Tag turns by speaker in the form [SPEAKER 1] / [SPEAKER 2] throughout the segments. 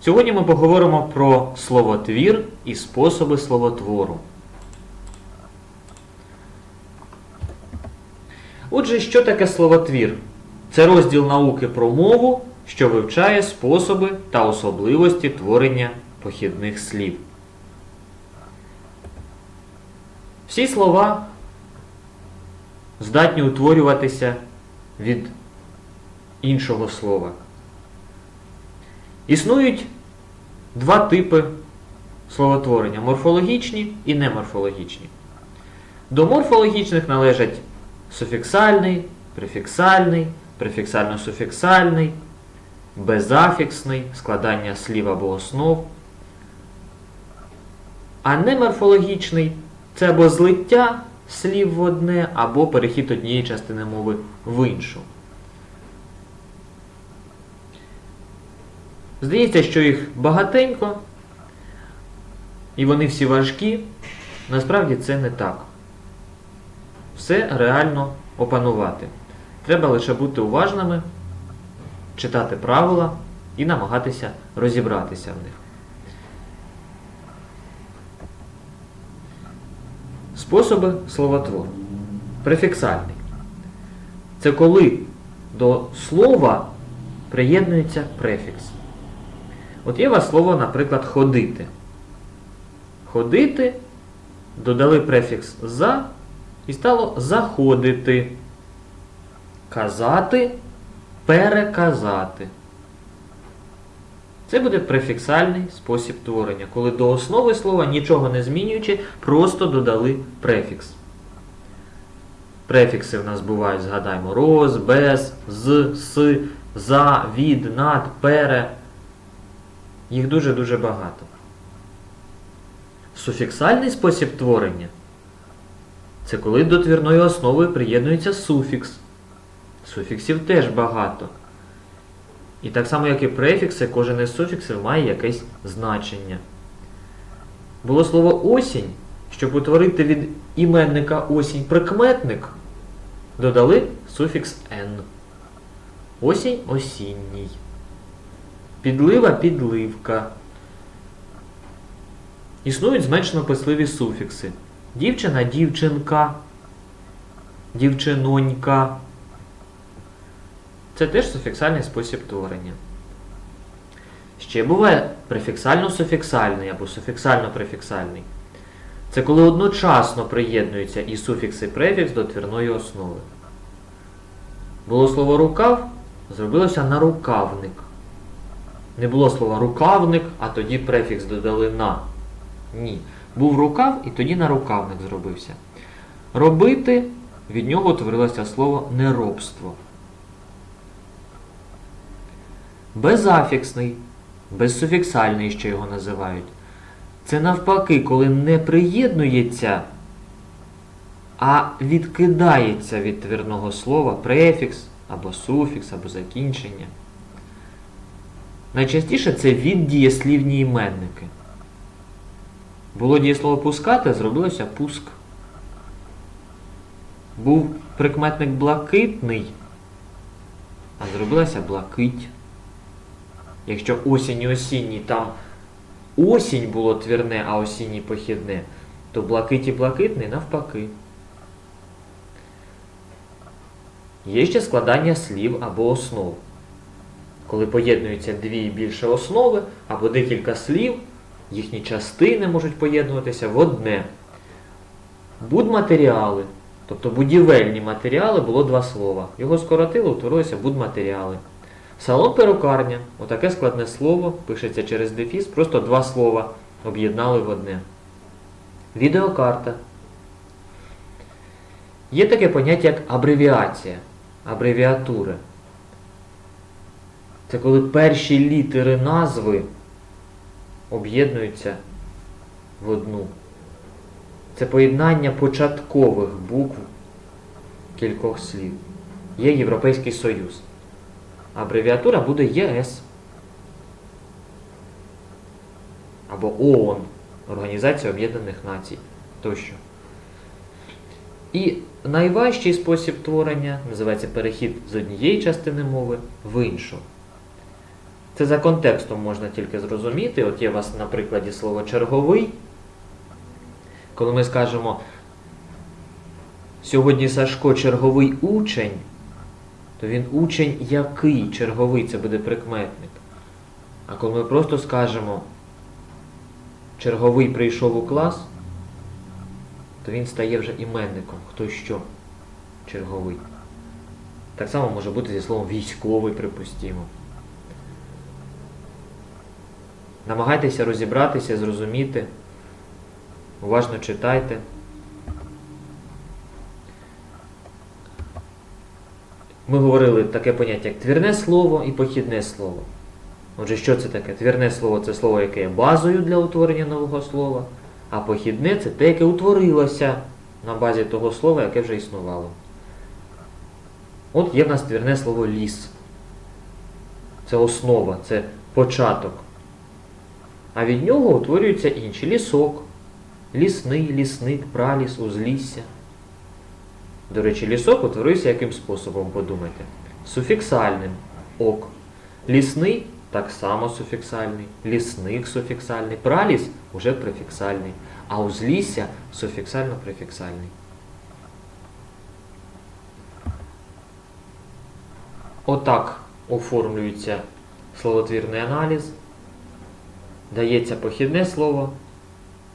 [SPEAKER 1] Сьогодні ми поговоримо про словотвір і способи словотвору. Отже, що таке словотвір? Це розділ науки про мову, що вивчає способи та особливості творення похідних слів. Всі слова здатні утворюватися від іншого слова. Існують два типи словотворення морфологічні і неморфологічні. До морфологічних належать суфіксальний, префіксальний, префіксально-суфіксальний, безафіксний, складання слів або основ. А неморфологічний це або злиття слів в одне, або перехід однієї частини мови в іншу. Здається, що їх багатенько, і вони всі важкі. Насправді це не так. Все реально опанувати. Треба лише бути уважними, читати правила і намагатися розібратися в них. Способи словотвору. Префіксальний. Це коли до слова приєднується префікс. От є у вас слово, наприклад, ходити. Ходити, додали префікс за і стало заходити. Казати, переказати. Це буде префіксальний спосіб творення, коли до основи слова, нічого не змінюючи, просто додали префікс. Префікси в нас бувають, згадаємо, роз, без, з, с, за, від, над, пере. Їх дуже-дуже багато. Суфіксальний спосіб творення це коли до твірної основи приєднується суфікс. Суфіксів теж багато. І так само, як і префікси, кожен із суфіксів має якесь значення. Було слово осінь, щоб утворити від іменника осінь прикметник, додали суфікс «н». Осінь осінній. Підлива підливка. Існують зменшено писливі суфікси. Дівчина дівчинка, дівчинонька. Це теж суфіксальний спосіб творення. Ще буває префіксально-суфіксальний або суфіксально-префіксальний. Це коли одночасно приєднуються і суфікс, і префікс до твірної основи. Було слово рукав, зробилося нарукавник. Не було слова рукавник, а тоді префікс додали на. Ні. Був рукав і тоді нарукавник зробився. Робити від нього утворилося слово неробство. Безафіксний, безсуфіксальний ще його називають. Це навпаки, коли не приєднується, а відкидається від твірного слова префікс або суфікс, або закінчення. Найчастіше це від дієслівні іменники. Було дієслово пускати, зробилося пуск. Був прикметник блакитний, а зробилася блакить. Якщо осінь і осінній там осінь було твірне, а осінній похідне, то блакить і блакитний навпаки. Є ще складання слів або основ. Коли поєднуються дві більше основи або декілька слів, їхні частини можуть поєднуватися в одне. Будматеріали, тобто будівельні матеріали, було два слова. Його скоротили, утворилося будматеріали. Салон перукарня, отаке складне слово, пишеться через дефіс, просто два слова об'єднали в одне. Відеокарта. Є таке поняття, як абревіація, абревіатури. Це коли перші літери назви об'єднуються в одну. Це поєднання початкових букв кількох слів. Є Європейський Союз. Абревіатура буде ЄС. Або ООН, Організація Об'єднаних Націй тощо. І найважчий спосіб творення називається перехід з однієї частини мови в іншу. Це за контекстом можна тільки зрозуміти. От є у вас на прикладі слово черговий. Коли ми скажемо сьогодні Сашко черговий учень, то він учень який черговий, це буде прикметник. А коли ми просто скажемо черговий прийшов у клас, то він стає вже іменником. Хто що? Черговий. Так само може бути зі словом військовий, припустімо. Намагайтеся розібратися, зрозуміти. Уважно читайте. Ми говорили таке поняття, як твірне слово і похідне слово. Отже, що це таке? Твірне слово це слово, яке є базою для утворення нового слова, а похідне це те, яке утворилося на базі того слова, яке вже існувало. От є в нас твірне слово ліс. Це основа, це початок. А від нього утворюються інші лісок, лісний, лісник, праліс, узлісся. До речі, лісок утворився яким способом, подумайте? Суфіксальним ок. Лісний так само суфіксальний, лісник суфіксальний, праліс уже префіксальний, а узлісся суфіксально-префіксальний. Отак оформлюється словотвірний аналіз. Дається похідне слово.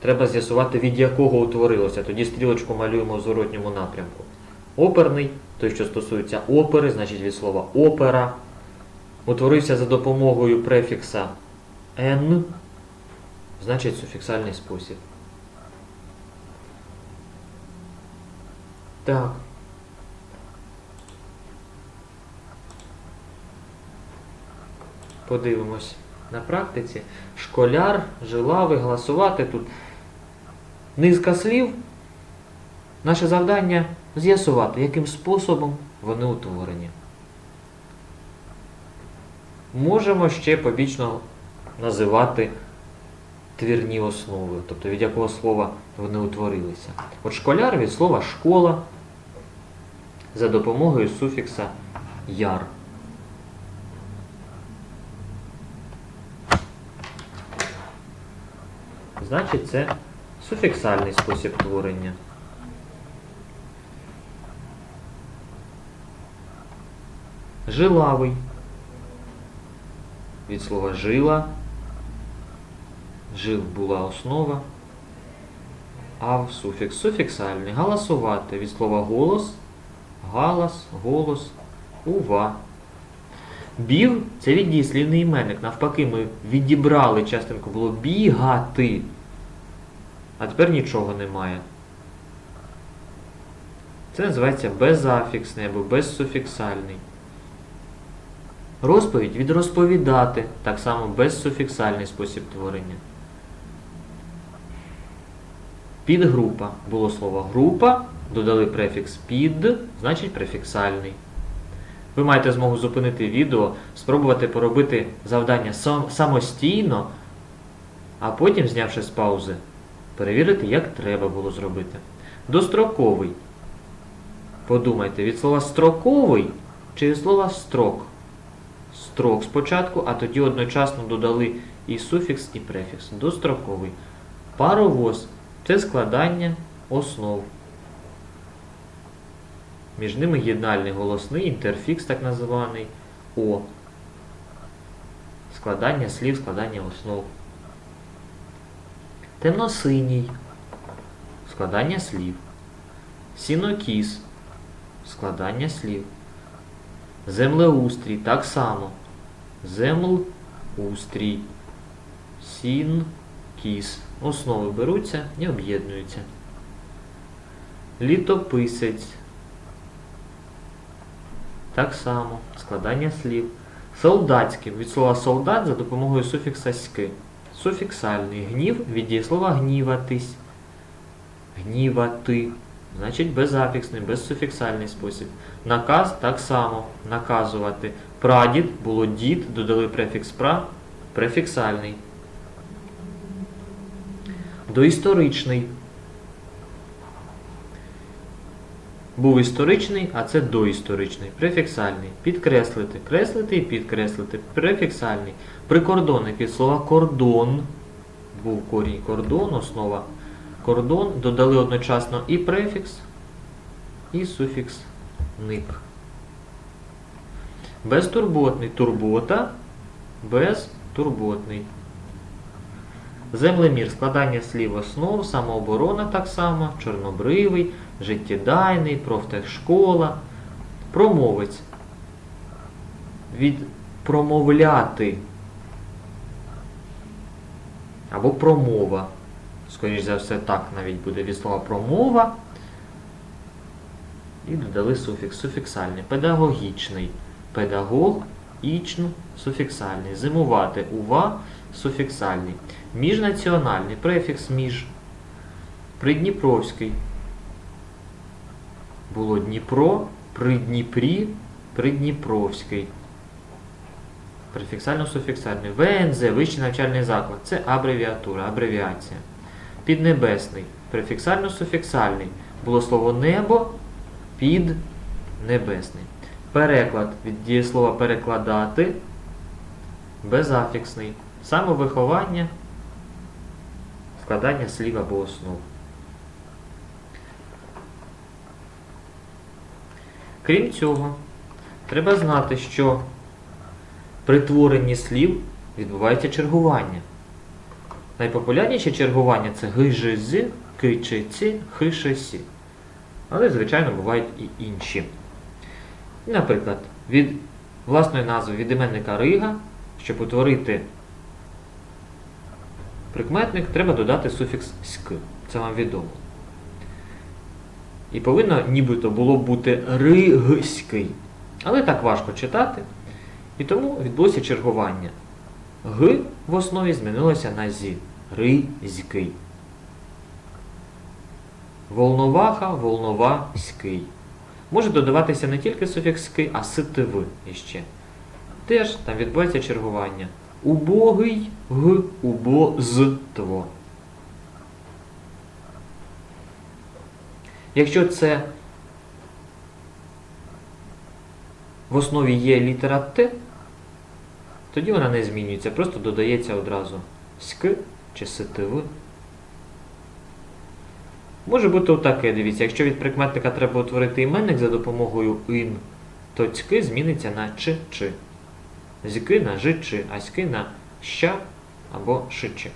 [SPEAKER 1] Треба з'ясувати, від якого утворилося. Тоді стрілочку малюємо в зворотньому напрямку. Оперний, той, що стосується опери, значить від слова опера. Утворився за допомогою префікса N, значить суфіксальний спосіб. Так. Подивимось на практиці. Школяр, жилавий, голосувати тут. Низка слів. Наше завдання з'ясувати, яким способом вони утворені. Можемо ще побічно називати твірні основи, тобто від якого слова вони утворилися. От школяр від слова школа за допомогою суфікса яр. Значить, це суфіксальний спосіб творення. Жилавий. Від слова жила. Жил була основа. Ав суфікс. Суфіксальний. Галасувати. Від слова голос. Галас, голос, ува. Біг це віддієслівний іменник. Навпаки, ми відібрали частинку було бігати. А тепер нічого немає. Це називається безафіксний або безсуфіксальний. Розповідь від розповідати, так само безсуфіксальний спосіб творення. Підгрупа. Було слово група, додали префікс під, значить префіксальний. Ви маєте змогу зупинити відео, спробувати поробити завдання самостійно, а потім, знявши з паузи, перевірити, як треба було зробити. Достроковий. Подумайте, від слова строковий чи від слова строк. Строк спочатку, а тоді одночасно додали і суфікс, і префікс. Достроковий. Паровоз це складання основ. Між ними єднальний голосний, інтерфікс так називаний О. Складання слів, складання основ. Темносиній. Складання слів. Сінокіс. Складання слів. Землеустрій так само. Землеустрій. Сін. Кіс. Основи беруться і об'єднуються. Літописець. Так само. Складання слів. Солдатський. Від слова солдат за допомогою суфікса ськи. Суфіксальний. Гнів від дієслова гніватись. Гнівати. Значить безафіксний, безсуфіксальний спосіб. Наказ так само. Наказувати. Прадід було дід, додали префікс пра, префіксальний. Доісторичний. Був історичний, а це доісторичний. Префіксальний. Підкреслити. Креслити і підкреслити. Префіксальний. Прикордонник від слова кордон. Був корінь кордон, основа кордон. Додали одночасно і префікс, і суфікс ник. Безтурботний. Турбота. Безтурботний. Землемір складання слів основ, самооборона так само, чорнобривий, життєдайний, профтехшкола, промовець. Від промовляти. Або промова. Скоріше за все, так навіть буде від слова промова. І додали суфікс. Суфіксальний. Педагогічний. Педагог, ічну, суфіксальний. Зимувати. Ува, суфіксальний. Міжнаціональний. Префікс між. Придніпровський. Було Дніпро, при Дніпрі, Придніпровський. Префіксально-суфіксальний. ВНЗ, вищий навчальний заклад. Це абревіатура, абревіація. Піднебесний. Префіксально-суфіксальний. Було слово небо, піднебесний. Переклад від дієслова перекладати. Безафіксний. Самовиховання, складання слів або основ. Крім цього, треба знати, що при творенні слів відбувається чергування. Найпопулярніше чергування це гижз, кичиці, хишесі. Але, звичайно, бувають і інші. Наприклад, від власної назви від іменника Рига, щоб утворити прикметник, треба додати суфікс ськ. Це вам відомо. І повинно нібито було бути ригський. Але так важко читати. І тому відбулося чергування. Г в основі змінилося на зі. Ризький. Волноваха, волноваський. Може додаватися не тільки суфікс «ський», а ситиви іще. Теж там відбувається чергування. Убогий г убозтво. Якщо це в основі є літера Т, тоді вона не змінюється, просто додається одразу ськ чи ситиви. Може бути отаке, дивіться, якщо від прикметника треба утворити іменник за допомогою ин, то цьки зміниться на ч чи. Зіки на жи чи, на ща або шичи.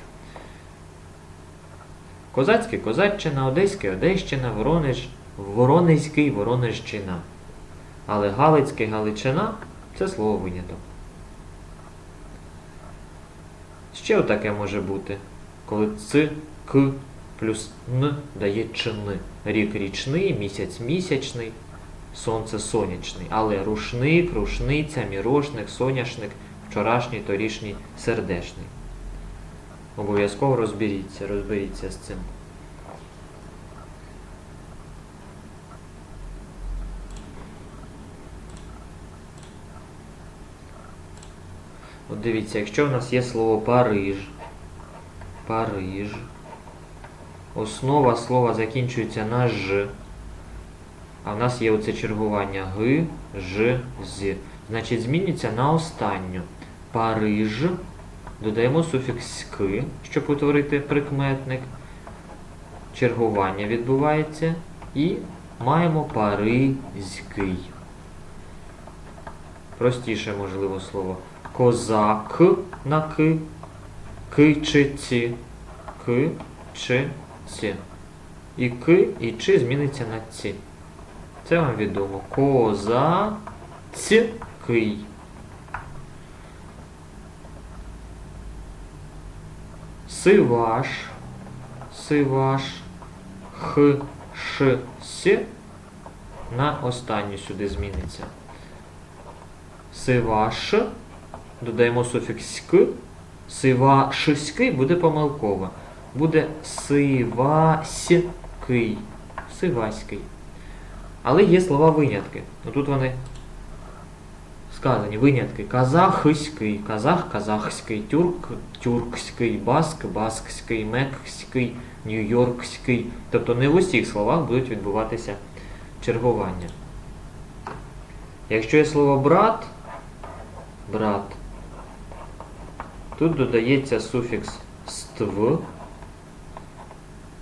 [SPEAKER 1] Козацький козаччина, Одеський Одещина, Воронеж, Воронезький Воронежчина. Але Галицький Галичина це слово виняток. Ще отаке може бути, коли ц, к плюс н дає чини. Рік річний, місяць місячний, сонце сонячний. Але рушник, рушниця, мірошник, соняшник, вчорашній, торішній, сердешний. Обов'язково розберіться, розберіться з цим. От дивіться, якщо в нас є слово Париж, Париж, основа слова закінчується на Ж, а в нас є оце чергування Г, Ж, З. Значить, змінюється на останню. Париж. Додаємо суфікс «ки», щоб утворити прикметник. Чергування відбувається. І маємо паризький. Простіше можливо слово. Козак на ки. Кичиці. Ки, чи, ці. І ки, і чи зміниться на ці. Це вам відомо. Козацький. Сиваш, сиваш, х, ш, с на останню сюди зміниться. Сиваш, додаємо суфікс к, сивашський буде помилково. Буде сиваський, сиваський. Але є слова винятки. Ну тут вони сказані винятки. Казахський, казах казахський, тюрк тюркський, баск баскський, мекський, нью-йоркський. Тобто не в усіх словах будуть відбуватися чергування. Якщо є слово брат, брат, тут додається суфікс ств,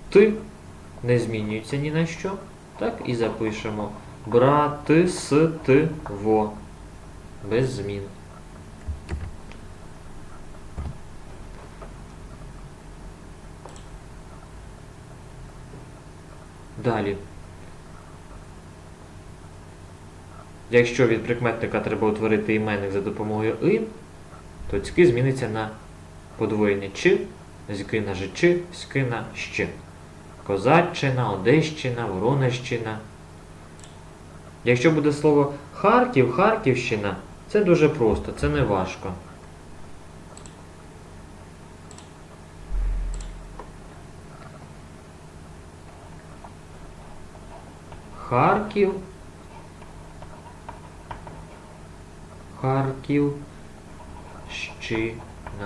[SPEAKER 1] т не змінюється ні на що. Так, і запишемо брати с т. Без змін. Далі. Якщо від прикметника треба утворити іменник за допомогою и, то цьки зміниться на подвоєння чи, зьки на жичи, ськи на щ. Козаччина, Одещина, Воронежщина. Якщо буде слово Харків, Харківщина, це дуже просто, це не важко. Харків. Харківщина.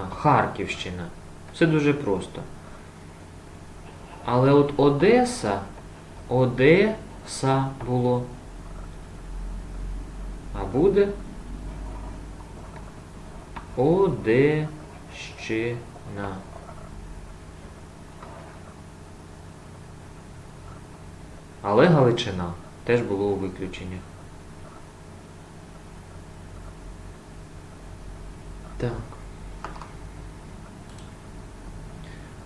[SPEAKER 1] Харківщина. Все дуже просто. Але от Одеса, Одеса було. А буде Одещина. Але Галичина теж було у виключеннях. Так.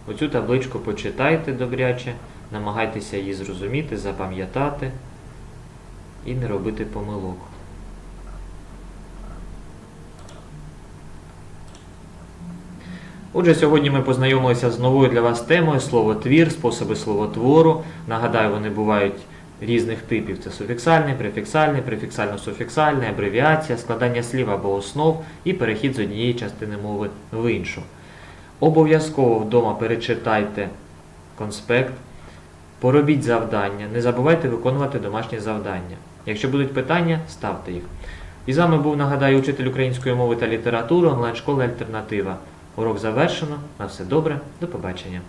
[SPEAKER 1] Оцю табличку почитайте добряче, намагайтеся її зрозуміти, запам'ятати і не робити помилок. Отже, сьогодні ми познайомилися з новою для вас темою словотвір, способи словотвору. Нагадаю, вони бувають різних типів: це суфіксальний, префіксальний, префіксально-суфіксальний, абревіація, складання слів або основ і перехід з однієї частини мови в іншу. Обов'язково вдома перечитайте конспект, поробіть завдання, не забувайте виконувати домашні завдання. Якщо будуть питання, ставте їх. І з вами був, нагадаю, учитель української мови та літератури онлайн-школи Альтернатива. Урок завершено. На все добре, до побачення.